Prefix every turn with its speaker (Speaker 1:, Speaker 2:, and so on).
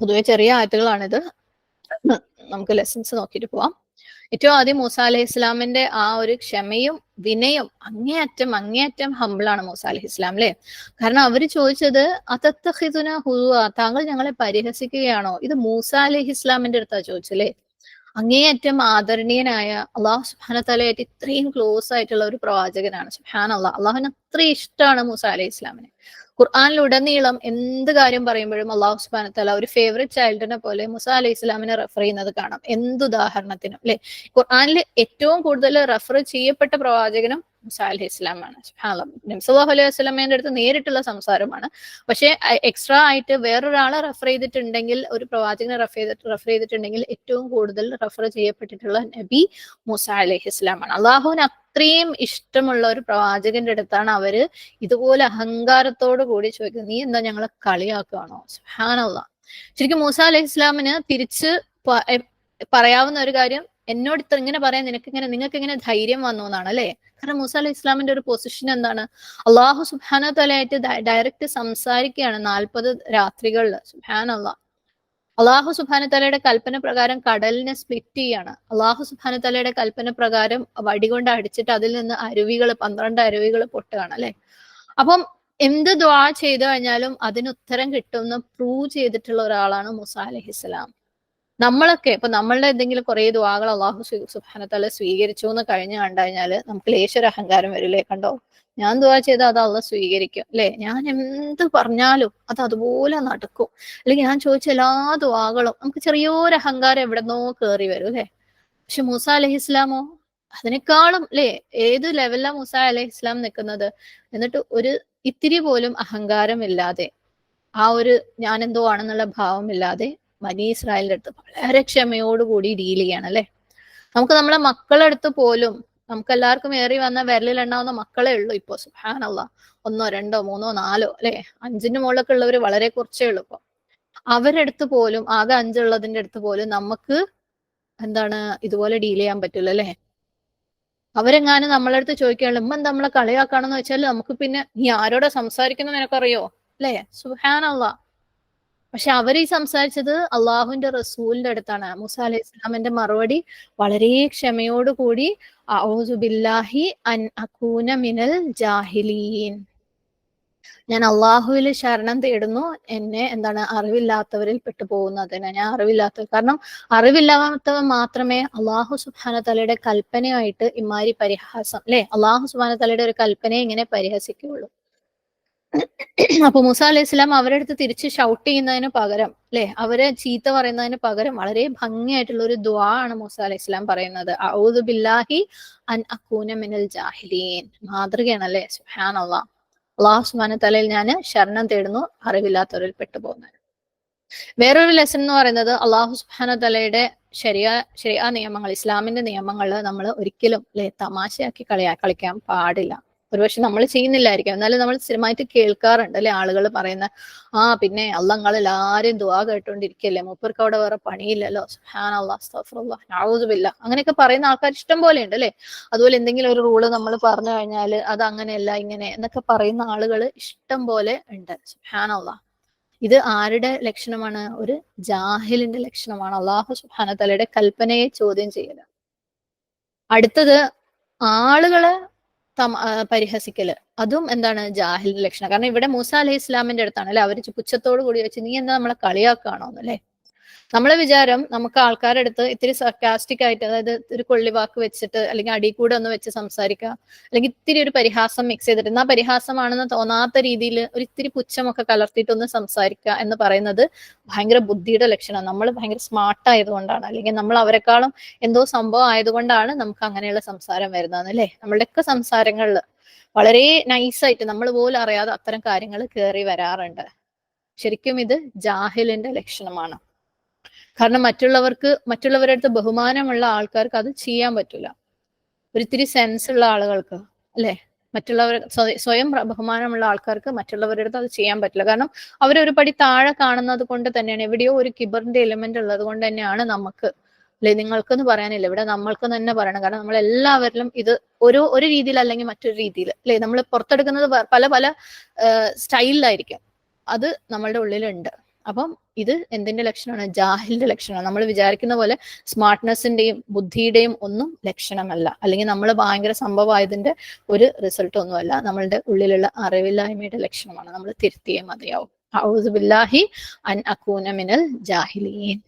Speaker 1: പൊതുവെ ചെറിയ ആയത്തുകളാണിത്. നമുക്ക് ലെസൺസ് നോക്കിയിട്ട് പോവാം. ഏറ്റവും ആദ്യം മൂസ അലഹി ഇസ്ലാമിന്റെ ആ ഒരു ക്ഷമയും വിനയും അങ്ങേയറ്റം അങ്ങേയറ്റം ഹമ്പിളാണ് മൂസ അലഹി ഇസ്ലാം അല്ലെ കാരണം അവർ ചോദിച്ചത് അതത്തഹിദുന ഹുവ താങ്കൾ ഞങ്ങളെ പരിഹസിക്കുകയാണോ? ഇത് മൂസ അലഹി ഇസ്ലാമിന്റെ അടുത്താ ചോദിച്ചല്ലേ അങ്ങേയറ്റം ആദരണീയനായ അള്ളാഹു സുബാന തലയായിട്ട് ഇത്രയും ക്ലോസ് ആയിട്ടുള്ള ഒരു പ്രവാചകനാണ്. സുബാൻ അള്ളാഹ് അള്ളാഹുവിന് അത്രയും ഇഷ്ടമാണ് മൂസ അലൈഹി ഇസ്ലാമിനെ. ഖുർആാനിലുടനീളം എന്ത് കാര്യം പറയുമ്പോഴും അള്ളാഹു സുബാന ഒരു ഫേവറേറ്റ് ചൈൽഡിനെ പോലെ മുസ അലൈഹി ഇസ്ലാമിനെ റെഫർ ചെയ്യുന്നത് കാണാം. എന്ത് ഉദാഹരണത്തിനും അല്ലെ ഖുർആാനിൽ ഏറ്റവും കൂടുതൽ റെഫർ ചെയ്യപ്പെട്ട പ്രവാചകനും മുസ അലഹി ഇസ്ലാമാണ്. നബ്സല്ലാഹു അലൈഹി വസ്ലമേന്റെ അടുത്ത് നേരിട്ടുള്ള സംസാരമാണ്. പക്ഷേ എക്സ്ട്രാ ആയിട്ട് വേറൊരാളെ റെഫർ ചെയ്തിട്ടുണ്ടെങ്കിൽ ഒരു പ്രവാചകനെ റെഫർ ചെയ്തിട്ട് റെഫർ ചെയ്തിട്ടുണ്ടെങ്കിൽ ഏറ്റവും കൂടുതൽ റെഫർ ചെയ്യപ്പെട്ടിട്ടുള്ള നബി മുസ അലഹി ഇസ്ലാമാണ്. അള്ളാഹുവിന് അത്രയും ഇഷ്ടമുള്ള ഒരു പ്രവാചകന്റെ അടുത്താണ് അവർ ഇതുപോലെ അഹങ്കാരത്തോടു കൂടി ചോദിക്കുന്നത്. നീ എന്താ ഞങ്ങളെ കളിയാക്കുകയാണോ സുഹാനല്ല ശരിക്കും മൂസ അലൈഹി ഇസ്ലാമിന് തിരിച്ച് പറയാവുന്ന ഒരു കാര്യം എന്നോട് ഇത്ര ഇങ്ങനെ പറയാൻ നിനക്ക് ഇങ്ങനെ നിങ്ങൾക്ക് ഇങ്ങനെ ധൈര്യം വന്നു എന്നാണ് അല്ലെ? കാരണം മൂസ അലൈഹി ഇസ്ലാമിന്റെ ഒരു പൊസിഷൻ എന്താണ്? അള്ളാഹു സുബാന തലയായിട്ട് ഡയറക്റ്റ് സംസാരിക്കുകയാണ് നാൽപ്പത് രാത്രികളിൽ സുബാൻ അള്ളാഹു സുബാന തലയുടെ കൽപ്പന പ്രകാരം കടലിനെ സ്പ്ലിറ്റ് ചെയ്യാണ്. അള്ളാഹു സുബാന തലയുടെ കൽപ്പന പ്രകാരം വടികൊണ്ട് അടിച്ചിട്ട് അതിൽ നിന്ന് അരുവികൾ പന്ത്രണ്ട് അരുവികൾ പൊട്ടുകയാണ് അല്ലെ? അപ്പം എന്ത് ദ്വാ ചെയ്തു കഴിഞ്ഞാലും അതിന് ഉത്തരം കിട്ടുമെന്ന് പ്രൂവ് ചെയ്തിട്ടുള്ള ഒരാളാണ് മുസ അലഹിസ്ലാം നമ്മളൊക്കെ ഇപ്പൊ നമ്മളുടെ എന്തെങ്കിലും കുറെ ദ്വാകൾ അള്ളാഹു സുബാനത്തല സ്വീകരിച്ചു എന്ന് കഴിഞ്ഞു കണ്ടു കഴിഞ്ഞാൽ നമുക്ക് ലേശൊരു അഹങ്കാരം വരില്ലേ കണ്ടോ? ഞാൻ ദുവാ ചെയ്താൽ അത് അള്ള സ്വീകരിക്കും അല്ലെ? ഞാൻ എന്ത് പറഞ്ഞാലും അത് അതുപോലെ നടക്കും. അല്ലെങ്കിൽ ഞാൻ ചോദിച്ച എല്ലാ ദുവാകളും നമുക്ക് ചെറിയൊരു അഹങ്കാരം എവിടെന്നോ കയറി വരും അല്ലെ? പക്ഷെ മൂസ അലഹി ഇസ്ലാമോ? അതിനേക്കാളും അല്ലെ? ഏത് ലെവലിലാണ് മൂസ അലഹി ഇസ്ലാം നിൽക്കുന്നത്? എന്നിട്ട് ഒരു ഇത്തിരി പോലും അഹങ്കാരമില്ലാതെ ആ ഒരു ഞാൻ എന്തോ ആണെന്നുള്ള ഭാവമില്ലാതെ മനി ഇസ്രായേലിന്റെ അടുത്ത് വളരെ ക്ഷമയോടുകൂടി ഡീൽ ചെയ്യണം അല്ലെ? നമുക്ക് നമ്മളെ മക്കളെ അടുത്ത് പോലും നമുക്ക് എല്ലാവർക്കും ഏറി വന്ന വിരലിൽ ഉണ്ടാവുന്ന മക്കളെ ഉള്ളൂ ഇപ്പൊ സുഹാനല്ല ഒന്നോ രണ്ടോ മൂന്നോ നാലോ അല്ലെ? അഞ്ചിന് മുകളിലൊക്കെ ഉള്ളവർ വളരെ കുറച്ചേ ഉള്ളൂ ഇപ്പൊ. അവരെടുത്ത് പോലും ആകെ അഞ്ചുള്ളതിന്റെ അടുത്ത് പോലും നമുക്ക് എന്താണ് ഇതുപോലെ ഡീൽ ചെയ്യാൻ പറ്റില്ല അല്ലെ? അവരെങ്ങാനും നമ്മളെ അടുത്ത് ചോദിക്കുകയുള്ളൂ ഉമ്മ നമ്മളെ കളിയാക്കാണെന്ന് വെച്ചാൽ നമുക്ക് പിന്നെ നീ ആരോടെ സംസാരിക്കുന്ന നിനക്കറിയോ? അല്ലേ? സുഹാനല്ല പക്ഷെ അവർ ഈ സംസാരിച്ചത് അള്ളാഹുവിന്റെ റസൂലിന്റെ അടുത്താണ്. മുസ അലൈഹി ഇസ്ലാമിന്റെ മറുപടി വളരെ ക്ഷമയോടുകൂടി ബില്ലാഹി അൻ മിനൽ ജാഹിലീൻ. ഞാൻ അള്ളാഹുവിൽ ശരണം തേടുന്നു. എന്നെ എന്താണ് അറിവില്ലാത്തവരിൽ പെട്ടുപോകുന്നതിന് ഞാൻ അറിവില്ലാത്തവർ. കാരണം അറിവില്ലാത്തവൻ മാത്രമേ അള്ളാഹു സുബാന തലയുടെ കൽപ്പനയായിട്ട് ഇമാരി പരിഹാസം അല്ലെ? അള്ളാഹു സുബാന തലയുടെ ഒരു കൽപ്പനയെ ഇങ്ങനെ പരിഹസിക്കുകയുള്ളൂ. അപ്പൊ മൂസ അലൈഹി ഇസ്ലാം അവരുടെ അടുത്ത് തിരിച്ച് ഷൗട്ട് ചെയ്യുന്നതിന് പകരം അല്ലെ അവരെ ചീത്ത പറയുന്നതിന് പകരം വളരെ ഭംഗിയായിട്ടുള്ള ഒരു ദ്വാ ആണ് മൂസ അലൈഹി ഇസ്ലാം പറയുന്നത്. ഔദു ബില്ലാഹി അൻ അക്കൂന മിനൽ ജാഹിലീൻ. മാതൃകയാണ് അല്ലെ സുഹാൻ അള്ളാഹ് അള്ളാഹു തലയിൽ ഞാൻ ശരണം തേടുന്നു അറിവില്ലാത്തവരിൽ പെട്ടുപോകുന്നത് വേറൊരു ലെസൺ എന്ന് പറയുന്നത് അള്ളാഹു സുബാന തലയുടെ ശരിയ ശരിയാ നിയമങ്ങൾ ഇസ്ലാമിന്റെ നിയമങ്ങൾ നമ്മൾ ഒരിക്കലും അല്ലെ തമാശയാക്കി കളിയാ കളിക്കാൻ പാടില്ല. ഒരുപക്ഷെ നമ്മൾ ചെയ്യുന്നില്ലായിരിക്കും. എന്നാലും നമ്മൾ സ്ഥിരമായിട്ട് കേൾക്കാറുണ്ട് അല്ലെ ആളുകൾ പറയുന്ന ആ പിന്നെ അള്ളങ്ങൾ എല്ലാരും ദുവാ കേട്ടോണ്ടിരിക്കല്ലേ മൂപ്പർക്ക് അവിടെ വേറെ പണിയില്ലല്ലോ സുഹാൻ അങ്ങനെയൊക്കെ പറയുന്ന ആൾക്കാർ ഇഷ്ടം പോലെ ഉണ്ട് അല്ലെ? അതുപോലെ എന്തെങ്കിലും ഒരു റൂൾ നമ്മൾ പറഞ്ഞു കഴിഞ്ഞാൽ അത് അങ്ങനെയല്ല ഇങ്ങനെ എന്നൊക്കെ പറയുന്ന ആളുകൾ ഇഷ്ടം പോലെ ഉണ്ട് സുഹാൻ ഇത് ആരുടെ ലക്ഷണമാണ്? ഒരു ജാഹിലിന്റെ ലക്ഷണമാണ്. അള്ളാഹു സുഹാന തലയുടെ കൽപ്പനയെ ചോദ്യം ചെയ്യൽ അടുത്തത് ആളുകളെ പരിഹസിക്കൽ. അതും എന്താണ് ജാഹിലിന്റെ ലക്ഷണം. കാരണം ഇവിടെ മൂസ അലൈഹി ഇസ്ലാമിന്റെ അടുത്താണ് അല്ലെ അവർ പുച്ഛത്തോട് കൂടി വെച്ച് നീ എന്താ നമ്മളെ കളിയാക്കാണോ അല്ലേ നമ്മളെ വിചാരം നമുക്ക് ആൾക്കാരുടെ അടുത്ത് ഇത്തിരി സർക്കാസ്റ്റിക് ആയിട്ട് അതായത് ഒരു കൊള്ളിവാക്ക് വെച്ചിട്ട് അല്ലെങ്കിൽ അടി കൂടെ ഒന്ന് വെച്ച് സംസാരിക്കുക അല്ലെങ്കിൽ ഇത്തിരി ഒരു പരിഹാസം മിക്സ് ചെയ്തിട്ട് എന്നാ പരിഹാസമാണെന്ന് തോന്നാത്ത രീതിയിൽ ഒരു ഇത്തിരി പുച്ഛമൊക്കെ കലർത്തിയിട്ടൊന്ന് സംസാരിക്കുക എന്ന് പറയുന്നത് ഭയങ്കര ബുദ്ധിയുടെ ലക്ഷണം നമ്മൾ ഭയങ്കര സ്മാർട്ട് ആയതുകൊണ്ടാണ്. അല്ലെങ്കിൽ നമ്മൾ അവരെക്കാളും എന്തോ സംഭവം ആയതുകൊണ്ടാണ് നമുക്ക് അങ്ങനെയുള്ള സംസാരം വരുന്നത് അല്ലേ? നമ്മളുടെയൊക്കെ സംസാരങ്ങളിൽ വളരെ നൈസായിട്ട് നമ്മൾ പോലും അറിയാതെ അത്തരം കാര്യങ്ങൾ കയറി വരാറുണ്ട്. ശരിക്കും ഇത് ജാഹിലിന്റെ ലക്ഷണമാണ്. കാരണം മറ്റുള്ളവർക്ക് മറ്റുള്ളവരുടെ അടുത്ത് ബഹുമാനമുള്ള ആൾക്കാർക്ക് അത് ചെയ്യാൻ പറ്റില്ല ഒരിത്തിരി സെൻസ് ഉള്ള ആളുകൾക്ക് അല്ലെ? മറ്റുള്ളവർ സ്വയം ബഹുമാനമുള്ള ആൾക്കാർക്ക് മറ്റുള്ളവരുടെ അടുത്ത് അത് ചെയ്യാൻ പറ്റില്ല. കാരണം അവരൊരു പടി താഴെ കാണുന്നത് കൊണ്ട് തന്നെയാണ് എവിടെയോ ഒരു കിബറിന്റെ എലിമെന്റ് ഉള്ളത് കൊണ്ട് തന്നെയാണ് നമുക്ക് അല്ലെ? നിങ്ങൾക്കെന്ന് പറയാനില്ല. ഇവിടെ നമ്മൾക്ക് തന്നെ പറയണം. കാരണം നമ്മൾ എല്ലാവരിലും ഇത് ഒരു ഒരു രീതിയിൽ അല്ലെങ്കിൽ മറ്റൊരു രീതിയിൽ അല്ലെ? നമ്മൾ പുറത്തെടുക്കുന്നത് പല പല സ്റ്റൈലിലായിരിക്കും. അത് നമ്മളുടെ ഉള്ളിലുണ്ട്. അപ്പം ഇത് എന്തിന്റെ ലക്ഷണമാണ്? ജാഹിലിന്റെ ലക്ഷണമാണ്. നമ്മൾ വിചാരിക്കുന്ന പോലെ സ്മാർട്ട്നെസ്സിന്റെയും ബുദ്ധിയുടെയും ഒന്നും ലക്ഷണമല്ല. അല്ലെങ്കിൽ നമ്മൾ ഭയങ്കര സംഭവമായതിന്റെ ഒരു റിസൾട്ട് ഒന്നുമല്ല. നമ്മളുടെ ഉള്ളിലുള്ള അറിവില്ലായ്മയുടെ ലക്ഷണമാണ്. നമ്മൾ തിരുത്തിയേ മതിയാവും. ഔദുബില്ലാഹി അൻ അക്കൂന മിനൽ ജാഹിലീൻ.